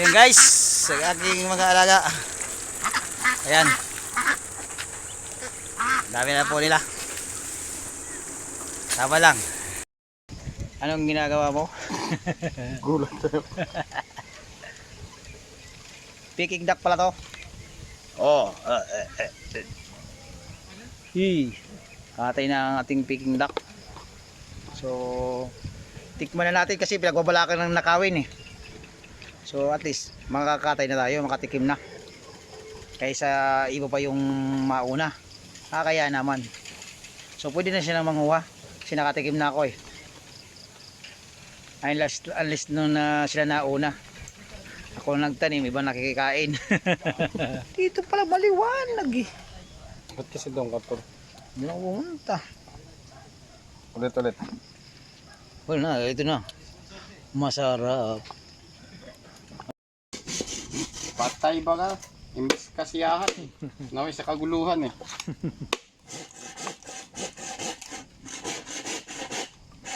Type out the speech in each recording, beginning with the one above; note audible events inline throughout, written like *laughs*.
Yan guys, sa aking mga alaga. Ayan. Dami na po nila. Tama lang. Anong ginagawa mo? *laughs* Gulat tayo. Peking duck pala to. Oh. Uh, uh, uh, uh. Hi. Katay na ang ating peking duck. So, tikman na natin kasi pinagbabalakan ng nakawin eh. So, at least makakatay na tayo, makatikim na. Kaysa iba pa yung mauna. Ah, kaya naman. So, pwede na siya na manguha. Kasi nakatikim na ako eh. Unless, unless nung na sila nauna. Ako nagtanim, iba nakikikain. *laughs* Dito pala maliwanag eh. Ba't kasi doon ka to? Naunta. Ulit ulit. Wala na, ito na. Masarap. Patay ba ka? Imbis kasiyahan eh. Naway sa kaguluhan eh.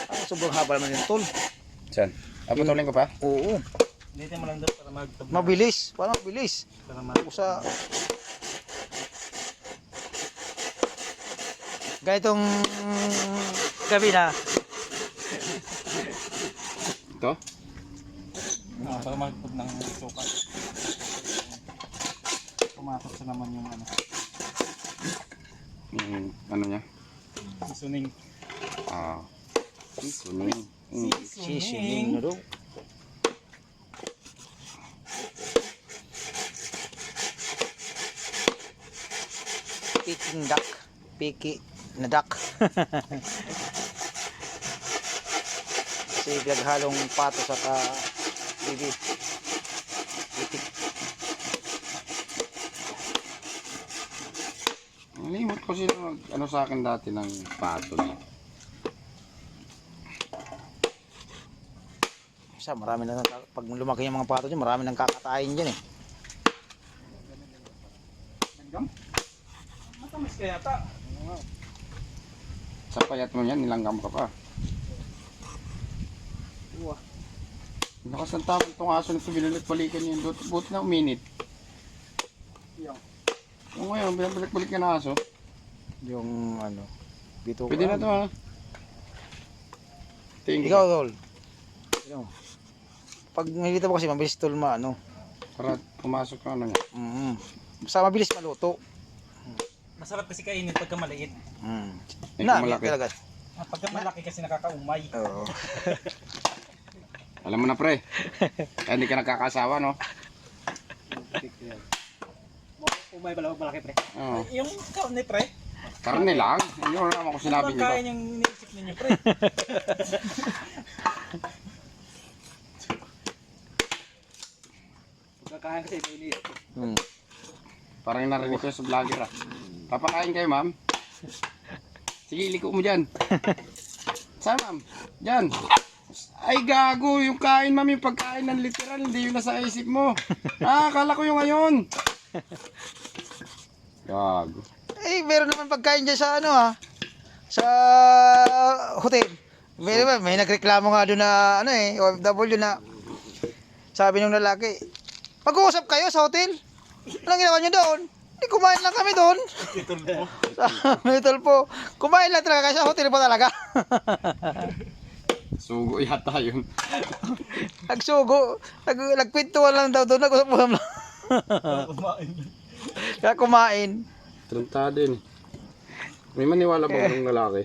Ah, sobrang haba naman yung tol. Saan? Ah, patuloy ko pa? Oo. Dito mo lang daw para mag Mabilis. Parang mabilis. para mag Sa ganitong gabi na Ito? ah, para magpud ng sukat. Pumasok sa naman yung ano, Yung ano niya? seasoning. Ah. Suning. Mm. sisiling na daw. Peking duck. Piki na duck. *laughs* Kasi pinaghalong pato sa ka bibi. Itik. Nalimot ko sino ano sa akin dati ng pato na. Sa marami na pag lumaki yung mga pato dyan, marami nang kakatayin dyan eh. Matamis kaya ta. Sa payat mo yan, nilanggam ka pa. Uwa. Lakas ng tapon itong aso na binulit balikan niya. But, buti na uminit. Yung. Yung ngayon, binabalik-balik ka na aso. Yung ano, bito Pwede na ito ha. Tingin Ikaw, Tol. Ano? Pag nilito mo kasi mabilis tol ma ano. Para pumasok ka ano niya. Mm. Basta mabilis maluto. Masarap kasi kainin pagka maliit. Mm. Eh, Na, malaki. talaga. Ah, pagka malaki kasi nakakaumay. Oo. Alam mo na pre. Kaya hindi ka nakakasawa no? *laughs* Umay pala malaki pre. Oo. Yung kaunay pre. Karne lang. Hindi ko naman kung sinabi niyo ba. Pagkain yung iniisip ninyo pre. *laughs* Pagkakain kasi may iniisip. Mm. Parang narinig ko sa vlogger ah. Papakain kayo ma'am. Sige, liko mo dyan. *laughs* Saan ma'am? Dyan. Ay gago, yung kain ma'am, yung pagkain ng literal, hindi yung nasa isip mo. *laughs* Ah, akala ko yung ngayon. *laughs* Gago. Eh, meron naman pagkain dyan sa ano ha. Sa hotel. May, may nagreklamo nga doon na ano eh, OFW na sabi ng lalaki, mag-uusap kayo sa hotel. Anong ginawa nyo doon? Hindi kumain lang kami doon. Sabi tol po, kumain lang talaga kayo sa hotel po talaga. *laughs* Sugo yata yun. Nagsugo, nag, nagpintuan lang daw doon, nag-usap-usap lang. Kumain. Kaya kumain. Trentado yun. May maniwala ba ng lalaki?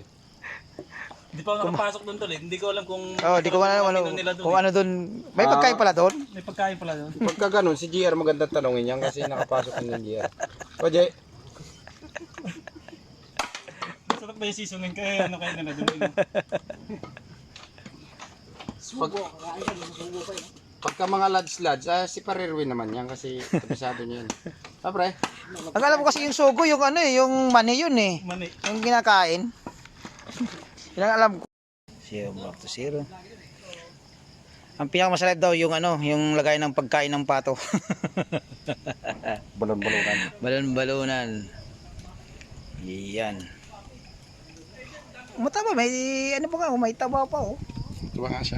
Hindi pa ako nakapasok doon tol eh. Hindi ko alam kung Oh, di ko alam ano, doon kung eh. ano doon. May Ah. pagkain pala doon. May pagkain pala doon. Pagka ganun, si GR magandang tanongin yan kasi nakapasok din ng GR. O, Jay, Masarap ba yung seasoning kaya ano kayo nila doon? eh. Pag, pagka mga lads-lads, ah, si Parirwin naman yan kasi kabisado niya yan. Ah, pre? Ang alam ko kasi yung sugo, yung ano eh, yung mani yun eh. Mani. Yung kinakain. Yun ang alam ko. Zero back to zero. Ang pinakamasarap daw yung ano, yung lagay ng pagkain ng pato. *laughs* Balon-balonan. Balon-balonan. Yan. Mataba, may ano pa nga, may taba pa oh. Tuwa nga siya.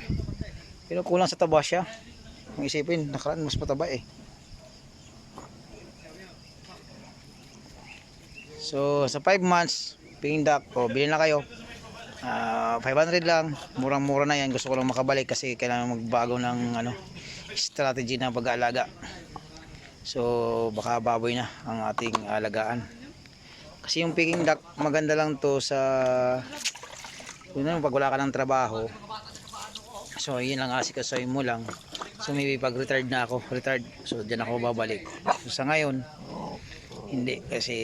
Pero kulang sa taba siya. Ang isipin, nakaraan mas mataba eh. So, sa 5 months, duck, o bilhin na kayo. Ah, 500 lang, murang-mura na yan. Gusto ko lang makabalik kasi kailangan magbago ng ano, strategy ng pag-aalaga. So, baka baboy na ang ating alagaan. Kasi yung picking duck, maganda lang to sa na, pag wala ka ng trabaho. So, yun lang asikasuhin mo lang. So, maybe pag retired na ako, retired, so dyan ako babalik. So, sa ngayon, hindi kasi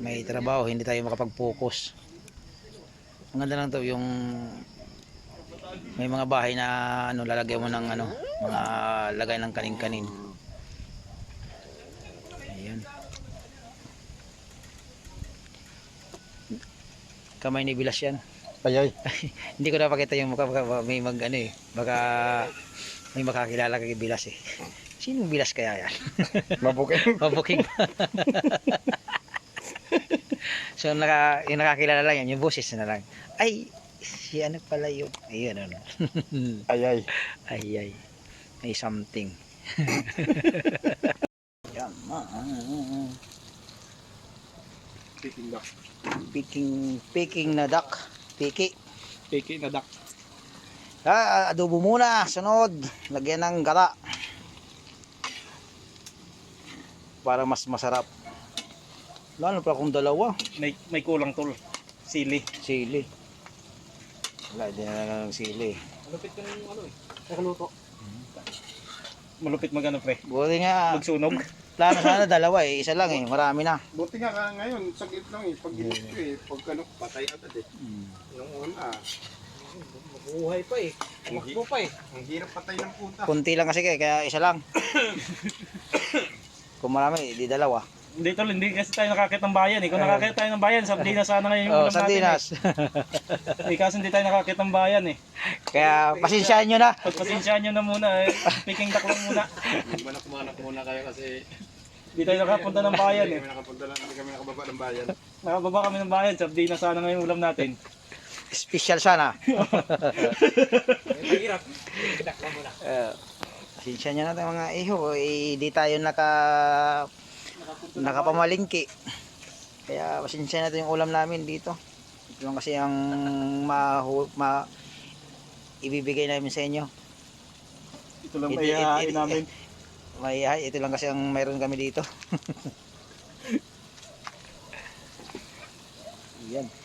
may trabaho, hindi tayo makapag-focus. Ang ganda lang to yung may mga bahay na ano lalagyan mo ng ano, mga lagay ng kanin-kanin. Ayan. Kamay ni Bilas yan. Ayay. *laughs* Hindi ko napakita yung mukha baka may mag ano eh. Baka may makakilala kay Bilas eh. Sinong Bilas kaya yan? *laughs* Mabuking. Mabuking. *laughs* so naka, yung nakakilala lang yan, yung boses na lang. Ay, si ano pala yun. Ayun ano. *laughs* Ayay. ay ay. May something. Yan, ma. Picking duck. Picking, picking na duck. Piki. Picking na duck. Ah, adobo muna. Sunod. Lagyan ng gata. Para mas masarap. Lalo pa kung dalawa. May, may kulang tol. Sili. Sili. Wala, hindi na lang ng sili. Malupit ka ng ano eh. Nakaluto. Malupit magano pre. Buti nga, Magsunog. plano sana dalawa eh. Isa lang eh. Marami na. Buti nga ka ngayon, saglit lang eh. Pag ginit ko eh, pag ano, patay agad eh. Nung una, Buhay pa eh. Tumakbo pa eh. ang hirap patay ng puta. Kunti lang kasi kaya, kaya isa lang. *coughs* Kung marami, di dalawa. Hindi tol, hindi kasi tayo nakakit ng bayan eh. Kung nakakit tayo ng bayan, sardinas sana ngayon yung Oh, ulam natin sardinas. eh. eh. Kasi hindi tayo nakakit ng bayan eh. kaya pasensyahan nyo na. Pagpasensyahan nyo na muna eh. Picking lang muna. Manak-manak muna kayo kasi Hindi tayo nakapunta ng bayan hindi eh. kami nakapunta lang, hindi kami nakababa ng bayan. Nakababa kami ng bayan, sardinas sana ngayon yung ulam natin. Special sana. Mahirap. Uh, pasensya nyo na tayo mga iho. Eh, di tayo naka nakapamalingki. Kaya pasensya na yung ulam namin dito. Ito lang kasi ang ma, ma ibibigay namin sa inyo. Ito lang Ito- mayayain ito- namin. *laughs* May ay, ito lang kasi ang mayroon kami dito. *laughs* Yan.